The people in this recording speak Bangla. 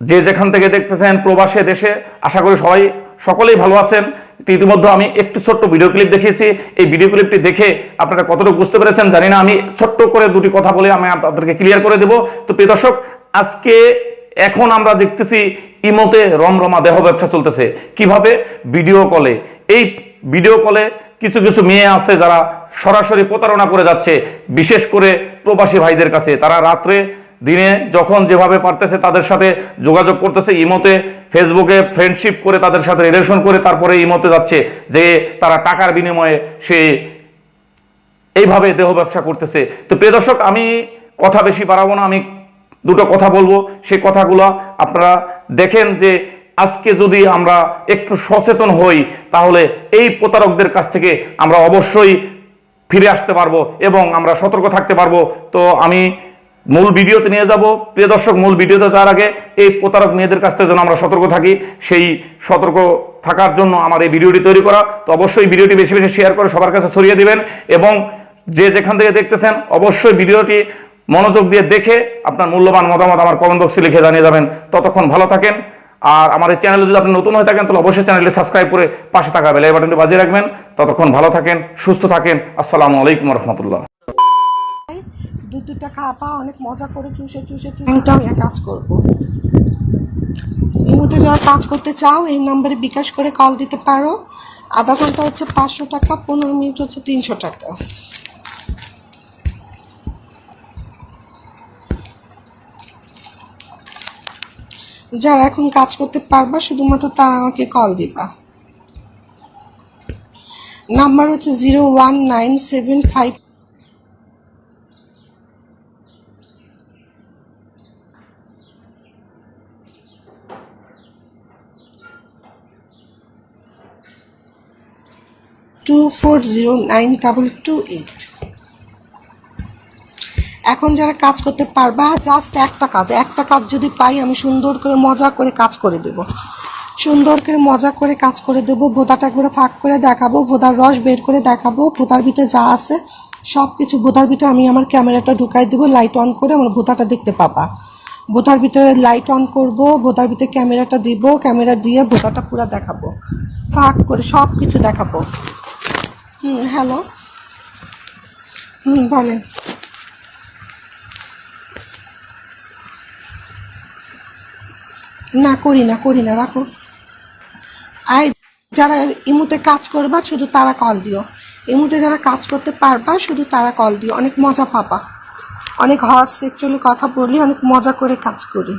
যে যেখান থেকে দেখতেছেন প্রবাসে, দেশে, আশা করি সবাই সকলেই ভালো আছেন। ইতিমধ্যে আমি একটি ছোট্ট ভিডিও ক্লিপ দেখিয়েছি। এই ভিডিও ক্লিপটি দেখে আপনারা কতটুকু বুঝতে পেরেছেন জানি না। আমি ছোট্ট করে দুটি কথা বলে আমি আপনাদেরকে ক্লিয়ার করে দেব। তো প্রিয় দর্শক, আজকে এখন আমরা দেখতেছি ইমোতে রমরমা দেহ ব্যবসা চলতেছে। কীভাবে? ভিডিও কলে এই ভিডিও কলে কিছু কিছু মেয়ে আছে যারা সরাসরি প্রতারণা করে যাচ্ছে। বিশেষ করে প্রবাসী ভাইদের কাছে। তারা রাত্রে দিনে যখন যেভাবে পারতেছে তাদের সাথে যোগাযোগ করতেছে, ইমোতে ফেসবুকে ফ্রেন্ডশিপ করে তাদের সাথে রিলেশন করে তারপরে ইমোতে যাচ্ছে যে তারা টাকার বিনিময়ে সে এইভাবে দেহ ব্যবসা করতেছে। তো প্রিয় দর্শক, আমি কথা বেশি বাড়াবো না, আমি দুটো কথা বলব। সেই কথাগুলো আপনারা দেখেন যে আজকে যদি আমরা একটু সচেতন হই, তাহলে এই প্রতারকদের কাছ থেকে আমরা অবশ্যই ফিরে আসতে পারব এবং আমরা সতর্ক থাকতে পারব। তো আমি মূল ভিডিওতে নিয়ে যাব। প্রিয় দর্শক, মূল ভিডিওতে যাওয়ার আগে এই প্রতারক মেয়েদের কাছ থেকে যেন আমরা সতর্ক থাকি, সেই সতর্ক থাকার জন্য আমার এই ভিডিওটি তৈরি করা। তো অবশ্যই ভিডিওটি বেশি বেশি শেয়ার করে সবার কাছে ছড়িয়ে দিবেন এবং যে যেখান থেকে দেখতেছেন, অবশ্যই ভিডিওটি মনোযোগ দিয়ে দেখে আপনার মূল্যবান মতামত আমার কমেন্ট বক্সে লিখে জানিয়ে যাবেন। ততক্ষণ ভালো থাকেন। আর আমার এই চ্যানেলে যদি আপনি নতুন হয়ে থাকেন, তাহলে অবশ্যই চ্যানেলটি সাবস্ক্রাইব করে পাশে থাকা বেল বাটনটি বাজিয়ে রাখবেন। ততক্ষণ ভালো থাকেন, সুস্থ থাকেন। আসসালামু আলাইকুম রহমতুল্লাহ। দু দুটা খাপা অনেক মজা করে চুষে চুষে চুষে। একটাও এক কাজ করব। ইমুতে যারা কাজ করতে চাও এই নাম্বারে বিকাশ করে কল দিতে পারো। আধা ঘণ্টা হচ্ছে পাঁচশো টাকা পনেরো মিনিট হচ্ছে তিনশো টাকা। যারা এখন কাজ করতে পারবা শুধুমাত্র তারা আমাকে কল দিবা। নাম্বার হচ্ছে zero one nine seven five two four zero nine double two eight এখন যারা কাজ করতে পারবা জাস্ট একটা কাজ একটা কাজ যদি পাই, আমি সুন্দর করে মজা করে কাজ করে দেব। সুন্দর করে মজা করে কাজ করে দেবো, ভোদাটা একবারে ফাঁক করে দেখাবো, ভোদার রস বের করে দেখাবো ভোতার ভিতরে যা আছে সব কিছু ভোতার ভিতরে আমি আমার ক্যামেরাটা ঢুকাই দেবো লাইট অন করে আমার ভোদাটা দেখতে পাবা। ভোতার ভিতরে লাইট অন করব ভোতার ভিতরে ক্যামেরাটা দিব, ক্যামেরা দিয়ে ভোতাটা পুরো দেখাবো। ফাঁক করে সব কিছু দেখাবো। হুম হ্যালো হুম, বলেন। না, করি না করি না, রাখো। আয়, যারা ইমুতে কাজ করবা, শুধু তারা কল দিও। ইমুতে যারা কাজ করতে পারবা, শুধু তারা কল দিও। অনেক মজা পাবা। অনেক হট চলে কথা বলি, অনেক মজা করে কাজ করি।